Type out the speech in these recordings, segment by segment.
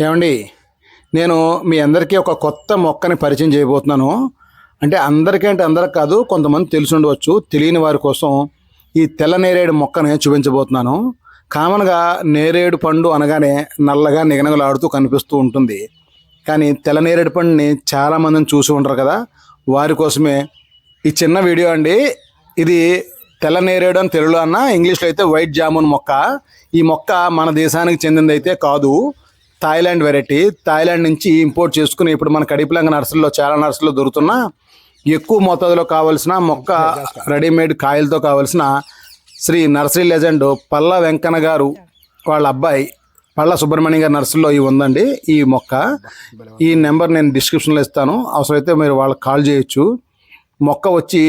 ఏమండి నేను మీ అందరికీ ఒక కొత్త మొక్కని పరిచయం చేయబోతున్నాను. అంటే అందరికీ అంటే అందరికి కాదు కొంతమంది తెలిసి ఉండవచ్చు. తెలియని వారి కోసం ఈ తెల్ల నేరేడు మొక్కని చూపించబోతున్నాను. కామన్గా నేరేడు పండు అనగానే నల్లగా నిగనగలాడుతూ కనిపిస్తూ ఉంటుంది. కానీ తెల్ల నేరేడు పండుని చాలామందిని చూసి ఉంటారు కదా. వారి కోసమే ఈ చిన్న వీడియో అండి. ఇది తెల్ల నేరేడు అని తెలుగులో అన్న ఇంగ్లీష్లో అయితే వైట్ జామున్ మొక్క. ఈ మొక్క మన దేశానికి చెందిందైతే కాదు. Thailand variety. థాయిలాండ్ నుంచి ఇంపోర్ట్ చేసుకుని ఇప్పుడు మన కడిపిలంగ నర్సరీలో చాలా నర్సరీలో దొరుకుతున్న ఎక్కువ మోతాదులో కావలసిన మొక్క రెడీమేడ్ కాయలతో కావలసిన శ్రీ నర్సరీ లెజెండ్ పల్ల వెంకన్న గారు వాళ్ళ అబ్బాయి పళ్ళ సుబ్రహ్మణ్యం గారి నర్సరీలో ఇవి ఉందండి ఈ మొక్క. ఈ నెంబర్ నేను డిస్క్రిప్షన్లో ఇస్తాను. అవసరమైతే మీరు వాళ్ళకి కాల్ చేయొచ్చు. మొక్క వచ్చి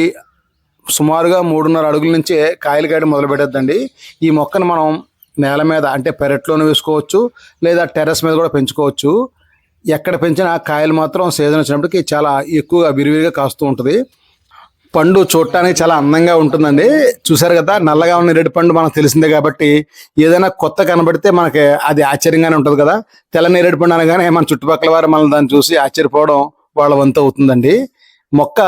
సుమారుగా మూడున్నర అడుగుల నుంచే కాయలు కాయడం మొదలు పెట్టద్దండి ఈ మొక్కను మనం నేల మీద అంటే పెరట్లోనే వేసుకోవచ్చు లేదా టెర్రస్ మీద కూడా పెంచుకోవచ్చు. ఎక్కడ పెంచినా కాయలు మాత్రం సీజన్ వచ్చినప్పటికీ చాలా ఎక్కువగా విరివిరిగా కాస్తూ ఉంటుంది. పండు చూడటానికి చాలా అందంగా ఉంటుందండి. చూసారు కదా నల్లగా ఉన్న రెడ్డి పండు మనకు తెలిసిందే కాబట్టి ఏదైనా కొత్త కనబడితే మనకి అది ఆశ్చర్యంగానే ఉంటుంది కదా. తెల్ల నేరేడు పండు అనగానే మన చుట్టుపక్కల వారు మనం దాన్ని చూసి ఆశ్చర్యపోవడం వాళ్ళ వంతు అవుతుందండి. మొక్క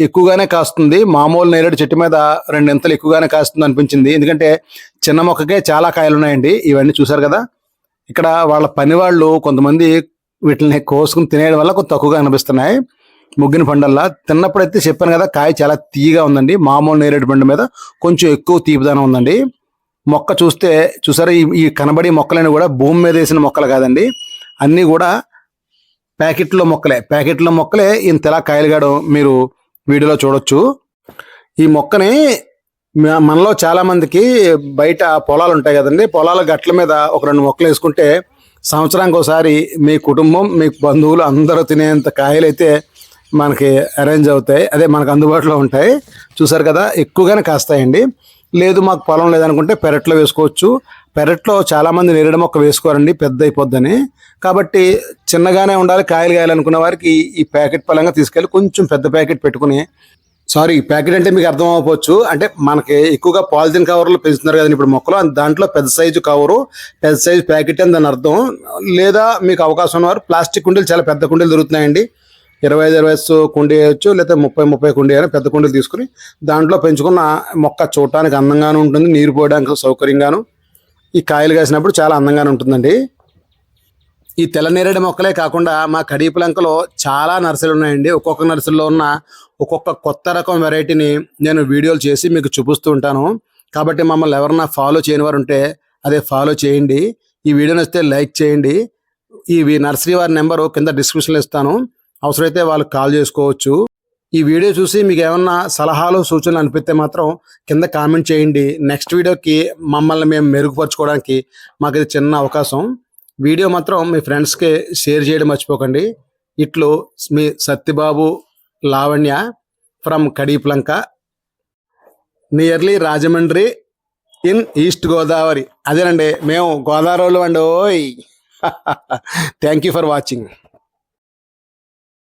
ఎక్కువగానే కాస్తుంది. మామూలు నేరేడు చెట్టు మీద రెండింతలు ఎక్కువగానే కాస్తుంది అనిపించింది. ఎందుకంటే చిన్న మొక్కకే చాలా కాయలు ఉన్నాయండి ఇవన్నీ చూసారు కదా? ఇక్కడ వాళ్ళ పని వాళ్ళు కొంతమంది వీటిని కోసుకుని తినేయడం వల్ల కొంత తక్కువగా అనిపిస్తున్నాయి. ముగ్గిన పండల్లా తిన్నప్పుడైతే చెప్పాను కదా కాయ చాలా తీయగా ఉందండి. మామూలు నేరేడు పండు మీద కొంచెం ఎక్కువ తీపిదనం ఉందండి. మొక్క చూస్తే చూసారా ఈ ఈ కనబడి మొక్కలన్నీ కూడా భూమి మీద వేసిన మొక్కలు కాదండి. అన్నీ కూడా ప్యాకెట్లో మొక్కలే. ప్యాకెట్లో మొక్కలే ఇంత ఎలా కాయలుగాడం మీరు వీడియోలో చూడొచ్చు. ఈ మొక్కని మనలో చాలా మందికి బయట పొలాలు ఉంటాయి కదండి. పొలాల గట్ల మీద ఒక రెండు మొక్కలు వేసుకుంటే సంవత్సరానికి ఒకసారి మీ కుటుంబం మీ బంధువులు అందరూ తినేంత కాయలు అయితే మనకి అరేంజ్ అవుతాయి. అదే మనకు అందుబాటులో ఉంటాయి. చూసారు కదా ఎక్కువగానే కాస్తాయండి. లేదు మాకు పొలం లేదనుకుంటే పెరట్లో వేసుకోవచ్చు. పెరట్లో చాలామంది నేరేడు మొక్క వేసుకోరండి పెద్ద అయిపోద్దని కాబట్టి చిన్నగానే ఉండాలి కాయలు కాయాలనుకున్న వారికి ఈ- ఈ ప్యాకెట్ పరంగా తీసుకెళ్ళి కొంచెం పెద్ద ప్యాకెట్ పెట్టుకుని సారీ ప్యాకెట్ అంటే మీకు అర్థం అవ్వచ్చు అంటే మనకి ఎక్కువగా పాలిథిన్ కవర్లు పెంచుతున్నారు కదండి ఇప్పుడు మొక్కలు. దాంట్లో పెద్ద సైజు కవరు పెద్ద సైజు ప్యాకెట్ అని దాని అర్థం. లేదా మీకు అవకాశం ఉన్నవారు ప్లాస్టిక్ కుండీలు చాలా పెద్ద కుండీలు దొరుకుతున్నాయండి. ఇరవై ఐదు ఇరవై కుండీ వేయచ్చు లేదా ముప్పై ముప్పై కుండీ అయినా పెద్ద కుండీలు తీసుకుని దాంట్లో పెంచుకున్న మొక్క చూడటానికి అందంగాను ఉంటుంది నీరు పోయడానికి సౌకర్యంగాను. ఈ కాయలు కాసినప్పుడు చాలా అందంగానే ఉంటుందండి. ఈ తెల్లనేరేడు మొక్కలే కాకుండా మా కడీపులంకలో చాలా నర్సరీలు ఉన్నాయండి. ఒక్కొక్క నర్సరీలో ఉన్న ఒక్కొక్క కొత్త రకం వెరైటీని నేను వీడియోలు చేసి మీకు చూపిస్తూ ఉంటాను. కాబట్టి మమ్మల్ని ఎవరన్నా ఫాలో చేయని వారు ఉంటే అదే ఫాలో చేయండి. ఈ వీడియో వస్తే లైక్ చేయండి. ఈ నర్సరీ వారి నెంబరు కింద డిస్క్రిప్షన్లో ఇస్తాను. అవసరమైతే వాళ్ళకి కాల్ చేసుకోవచ్చు. ఈ వీడియో చూసి మీకు ఏమన్నా సలహాలు సూచనలు అనిపిస్తే మాత్రం కింద కామెంట్ చేయండి. నెక్స్ట్ వీడియోకి మమ్మల్ని మేము మెరుగుపరచుకోవడానికి మాకు ఇది చిన్న అవకాశం. వీడియో మాత్రం మీ ఫ్రెండ్స్కి షేర్ చేయడం మర్చిపోకండి. ఇట్లు మీ Satyababu Lavanya from Kadiyapulanka nearly Rajahmundry in east Godavari. అదేనండి మేము గోదావరిలో అండి ఓయ్. Thank you for watching